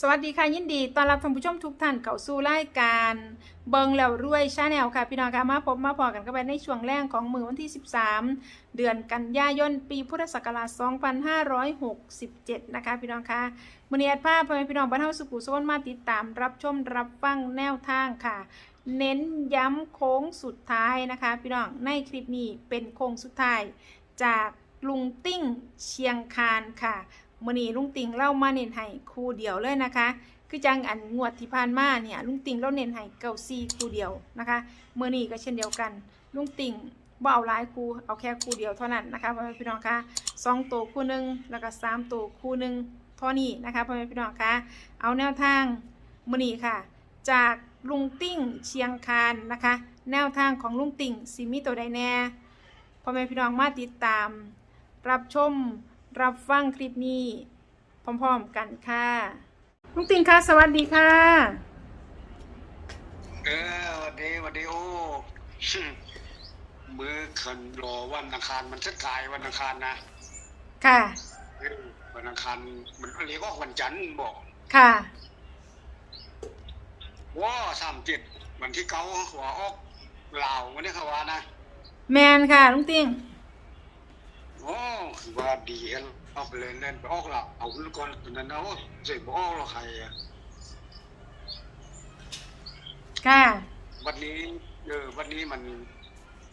สวัสดีค่ะยินดีต้อนรับท่านผู้ชมทุกท่านเข้าสู่รายการเบิงแล้วรวยชาแนลค่ะ พี่น้องค่ะมาพบมาพอกันกันไปในช่วงแรกของมือวันที่ 13 เดือนกันยายนปีพุทธศักราช 2567 นะคะ พี่น้องค่ะมือเนี้อดภาพพ่อแม่พี่น้องบ้านเฮาสุขุสวนมาติดตามรับชมรับฟังแนวทางค่ะเน้นย้ำโค้งสุดท้ายนะคะ พี่น้องในคลิปนี้เป็นโค้งสุดท้ายจากลุงติ้งเชียงคานค่ะ มื่อนี้ลุงติงเล่ามาเน้นให้คู่เดียวเลยนะคะ คือจังอันงวดที่ผ่านมาเนี่ยลุงติงเล่าเน้นให้เก้าซีคู่เดียวนะคะเมื่อนี้ก็เช่นเดียวกัน ลุงติงบ่เอาหลายคู่เอาแค่คู่เดียวเท่านั้นนะคะพ่อแม่พี่น้องคะสองตัวคู่หนึ่งแล้วก็สามตัวคู่หนึ่งเท่านี้นะคะพ่อแม่พี่น้องคะเอาแนวทางมื่อนี้ค่ะ จากลุงติ้งเชียงคานนะคะ แนวทางของลุงติ่งซิมีตัวใดแน่พ่อแม่พี่น้องมาติดตาม รับชม รับฟังคลิปนี้ พร้อมๆกันค่ะลุงติ่งค่ะ สวัสดีค่ะเออวันดีวันดีโอ้ฮึมือขันรอวันอังคารมันจะกลายวันอังคารนะ ค่ะเออวันอังคารมันเรียกว่าวันจันทร์บอก ค่ะว่าสามเจ็ดวันที่เก้าหัวออกลาววันนี้เขาว่านะ แมนค่ะลุงติ่ง โอ้คือว่าดีเอ็นเอาไปเลยเล่นไปออกลาวเอาคนก่อนคนนั้นเอาเจ็บออกแล้วใครอะค่ะวันนี้เออวันนี้มัน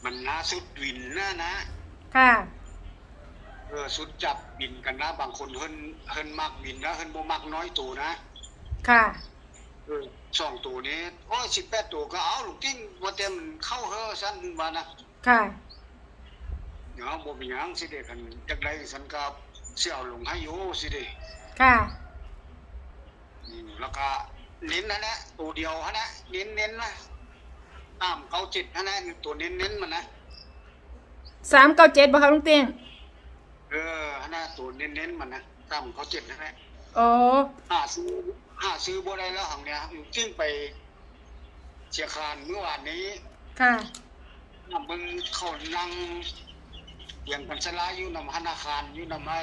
มันน่าสุดวินนะนะ ค่ะเออสุดจับบินกันนะบางคนเฮินเฮินมากบินนะเฮินบ่มักน้อยตัวนะ ค่ะเออสองตัวนี้โอ้สิบแปดตัวก็เอาลูกทิ้งว่าเต็มเข้าเฮอสันว่านะ ค่ะ เดี๋ยวบ่มีหยังสิเด็กันจักไดสันก็เสี่ยวลงให้อยู่สิเด็ค่ะอืมแล้วก็เน้นนะนะตัวเดียวฮะนะเน้นเน้นนะตามเก้าจิตฮะนะตัวเน้นเน้นมันนะสามเก้าเจ็ดบ่คะลุงติ่งเออฮะนะตัวเน้นเน้นมันนะตามเก้าจิตนะนะโอ้หาซื้อหาซื้อบ่ได้แล้วหังเนี้ยจิ้งไปเชียงคานเมื่อวานนี้ค่ะนำมึงเขานั่ง เรียงกันสลายอยู่นำธนาคารอยู่นำไอ้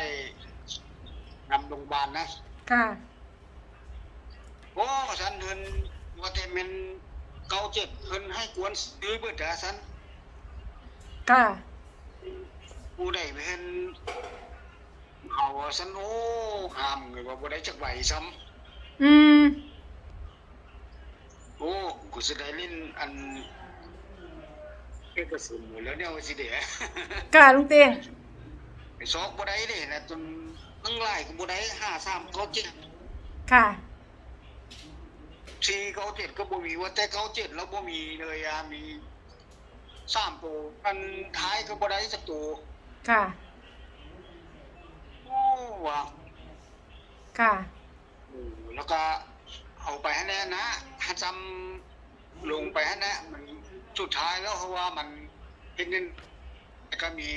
นำโรงพยาบาลนะค่ะโอ้ฉันเฮินว่าแต่แมันเก้าเจ็ดเฮินให้กวนซื้อเบิดแต่ฉันค่ะผู้ใดไปเห็นเอาว่าฉันโอ้ห้ามเลยว่าบ่ได้จักไหวซ้อืมำโอ้กูสิได้เล่นอัน เอกสารหมดแล้วเนี่ยว่าสิเดะค่ะลุงติ่งไอ้ซอกบ่ได้เด้นะจนตั้งหลายก็บ่ได้ห้าสามเก้าเจ็ดค่ะสี่เก้าเจ็ดก็บ่มีว่าแต่เก้าเจ็ดแล้วบ่มีเลยอะมีสามตัวอันท้ายก็บ่ได้สักตัวค่ะโอ้ว่ะค่ะ โอ้แล้วก็เอาไปให้แน่นะให้จำ ลงไปให้แน่มันสุดท้ายแล้วเพราะว่ามันเห็นเงินก็มี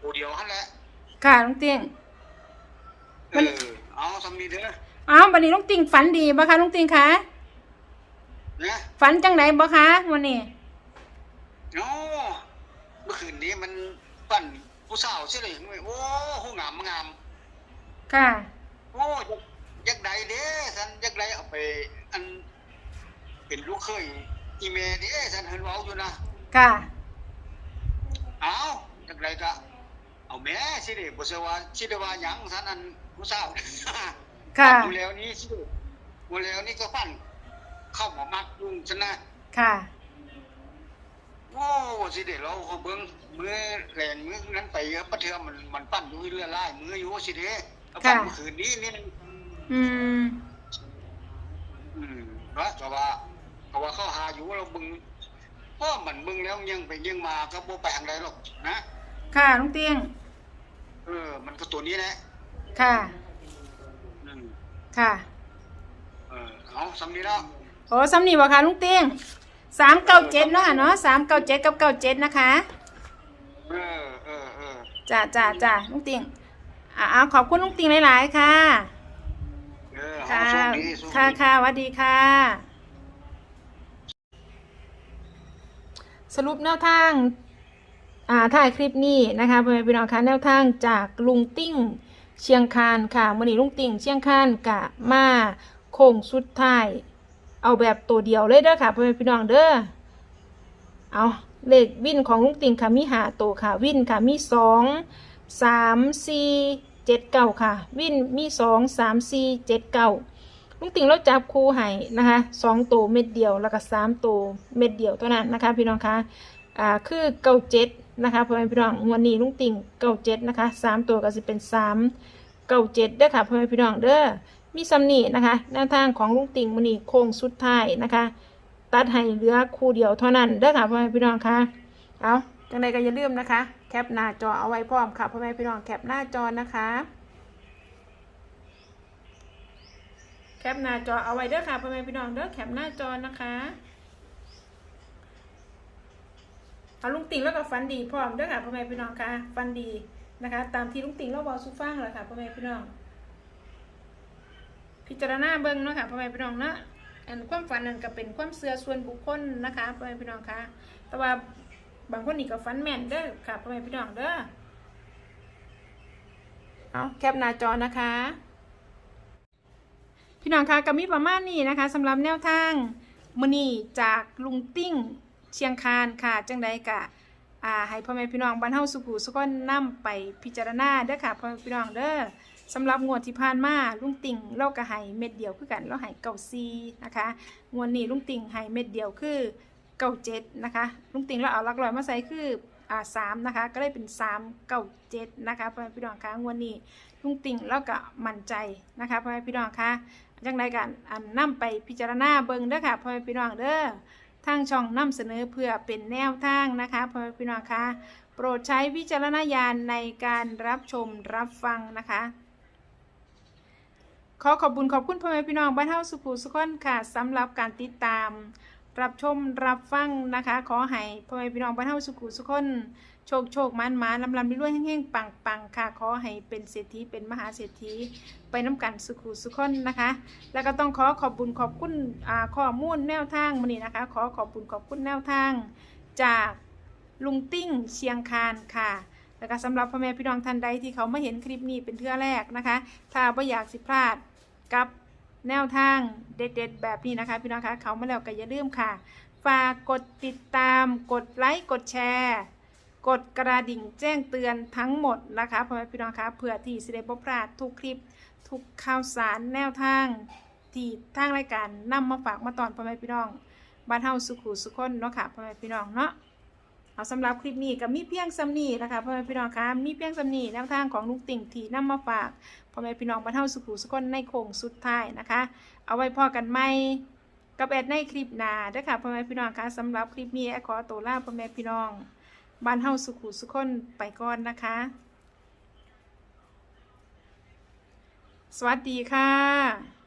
ตัวเดียวหั่นแหละค่ะลุงติ่งเอมันอเอาทำนี้เด้ออ้าววันนี้ลุงติ่งฝันดีบ่คะลุงติ่งคะนะฝันจังไหนบ่คะวันนี้โอ้เมื่อคืนนี้มันปั่นผู้สาวใช่เลยโอ้หูงามงามค่ะโอ้ยยักใดเด้ฉันยักใดเอาไป อัน เป็นลูกเคยอีเมเด้ฉันเห็นเว้าอยู่นะค่ะ เอายักใดก็เอาแม่สิเด้บ่ใช่ว่าสิได้ว่าหยังฉันอันผู้สาวค่ะอยู่แล้วนี้สิอยู่แล้วนี้ก็ปั่นเข้ามามักลุงฉันนะค่ะโอ้สิเด้เราเขาเบิ่งมือแรงมือนั้นไปเยอะประเทือมันมันปั่นอยู่เรื่อยล่ายมืออยู่สิเด้แล้วปั่นค่ะเมื่อคืนนี้นี่นึงอืมอืมว่าก็ว่า ก็ว่าเขาหาอยู่เราเบิ่งเพราะมันเบิ่งแล้วยังไปยังมาก็บ่ไปทางใดหรอกนะค่ะลุงเตียงเออ มันก็ตัวนี้แหละค่ะอืมค่ะเออเอาสำนี้แล้วโอ้สำนีบ่คะลุงเตียงสามเก้าเจ็ดเนาะค่ะเนาะสามเก้าเจ็ดกับเก้าเจ็ดนะคะเออเออเออจ้าจ้าจ้าลุงเตียงอ่าขอบคุณลุงเตียงหลาย ๆ ค่ะเออเอาค่ะโชคดีโชคค่ะดีค่ะสวัสดีค่ะ สรุปแนวทางอ่าถ่ายคลิปนี้นะคะเพื่อนพี่น้องคะแนวทางจากลุงติ้งเชียงคานค่ะมื่อนี้ลุงติ้งเชียงคานกะมาโค้งสุดท้าย เอาแบบตัวเดียวเลยเด้อค่ะพ่อแม่พี่น้องเด้อเอาเลขวินของลุงติงค่ะมีหาตัวค่ะ วินค่ะมีสองสามสี่เจ็ดเก้าค่ะ วินมีสองสามสี่เจ็ดเก้า ลุงติ่งเราจับคู่ให้นะคะสองตัวเม็ดเดียวแล้วก็สามตัวเม็ดเดียวเท่านั้นนะคะ พี่น้องคะอ่าคือเก้าเจ็ดนะคะพ่อแม่พี่น้องวันนี้ลุงติ่งเก้าเจ็ดนะคะสามตัวก็จะเป็นสามเก้าเจ็ดเด้อค่ะพ่อแม่พี่น้องเด้อมีซัมนี่นะคะแนวทางของลุงติ่งมันนี่โค้งสุดท้ายนะคะ ตัดให้เหลือคู่เดียวเท่านั้นเด้อค่ะพ่อแม่พี่น้องคะเอาจังใดก็อย่าลืมนะคะ แคปหน้าจอเอาไว้พร้อมค่ะพ่อแม่พี่น้องแคปหน้าจอนะคะ แคปหน้าจอเอาไว้เด้อค่ะพ่อแม่พี่น้องเด้อแคปหน้าจอนะคะเอาลุงติงแล้วก็ฟันดีพร้อมเด้อค่ะพ่อแม่พี่น้องค่ะฟันดีนะคะ ตามที่ลุงติงเราบอกสุฟังเลยค่ะพ่อแม่พี่น้อง พิจารณาเบิ่งเนาะค่ะพ่อแม่พี่น้องเนาะอันความฝันนั้นก็เป็นความเชื่อส่วนบุคคลนะคะพ่อแม่พี่น้องค่ะ แต่ว่าบางคนนี่ก็ฝันแม่นเด้อค่ะพ่อแม่พี่น้องเด้อเอาแคปหน้าจอนะคะ พี่น้องคะก็มีประมาณนี้นะคะสำหรับแนวทางมือนีจากลุงติ้งเชียงคานค่ะ จังใดกะอ่าให้พ่อแม่พี่น้องบ้านเฮาสุขุสุขนนํไปพิจารณาเด้อค่ะพ่อแม่พี่น้องเด้อสำหรับงวดที่ผ่านมาลุงติ่งเราก็ให้เม็ดเดียวคือกันเราให้เก่าซีนะคะงวดนี้ลุงติ่งให้เม็ดเดียวคือเก่าเจ็ดนะคะลุงติ่งเราเอาลักร้อยมาใส่คือ อ่าสามนะคะ ก็ได้เป็นสามเก่าเจ็ดนะคะพ่อแม่พี่น้องคะงวดนี้ลุงติ่งเราก็มั่นใจนะคะพ่อแม่พี่น้องคะจังใดกันอันนํไปพิจารณาเบิ่งเด้อค่ะพ่อแม่พี่น้องเด้อทางช่องนำเสนอเพื่อเป็นแนวทางนะคะพ่อแม่พี่น้องคะโปรดใช้วิจารณญาณในการรับชมรับฟังนะคะขอขอบคุณขอบคุณพ่อแม่พี่น้องบ้านเฮาสุขุสุขคนค่ะสำหรับการติดตาม รับชมรับฟังนะคะ ขอให้พ่อแม่พี่น้องบ้านเฮาสุขุสุขคนโชคโชคมันมันลำลำรวยๆเฮงๆปังปังค่ะ ขอให้เป็นเศรษฐีเป็นมหาเศรษฐีไปน้ำกันสุขุสุขคนนะคะ แล้วก็ต้องขอขอบคุณขอบคุณข้อมูลแนวทางมื้อนี้นะคะ ขอขอบคุณขอบคุณแนวทาง จากลุงติ้งเชียงคานค่ะแล้วก็สำหรับพ่อแม่พี่น้องท่านใดที่เขามาเห็นคลิปนี้เป็นเทื่อแรกนะคะ ถ้าไม่อยากสิพลาดกับ แนวทางเด็ดๆ แบบนี้นะคะ พี่น้องคะเขามาแล้วก็อย่าลืมค่ะ ฝากกดติดตาม กดไลค์กดแชร์กดกระดิ่งแจ้งเตือนทั้งหมดนะคะพ่อแม่พี่น้องคะเพื่อที่สิได้บ่พลาดทุกคลิป ทุกข่าวสารแนวทาง ที่ทางรายการนำมาฝากมาตอนพ่อแม่พี่น้องบ้านเฮาสุขุสุขคนเนาะค่ะพ่อแม่พี่น้องเนาะ เอาสำหรับคลิปนี้ก็มีเพียงสำนีนะคะพ่อแม่พี่น้องคะมีเพียงสำนีแนวทางของลุงติ่งที่นำมาฝากพ่อแม่พี่น้องบรรเท่าสุขุสุขคนในโค้งสุดท้ายนะคะ เอาไว้พอกันไหมกับแอดในคลิปหน้าเด้อค่ะพ่อแม่พี่น้องคะสำหรับคลิปนี้แอดขอตัวลาพ่อแม่พี่น้องบ้านเฮาสุขุสุขนไปก่อนนะคะ สวัสดีค่ะ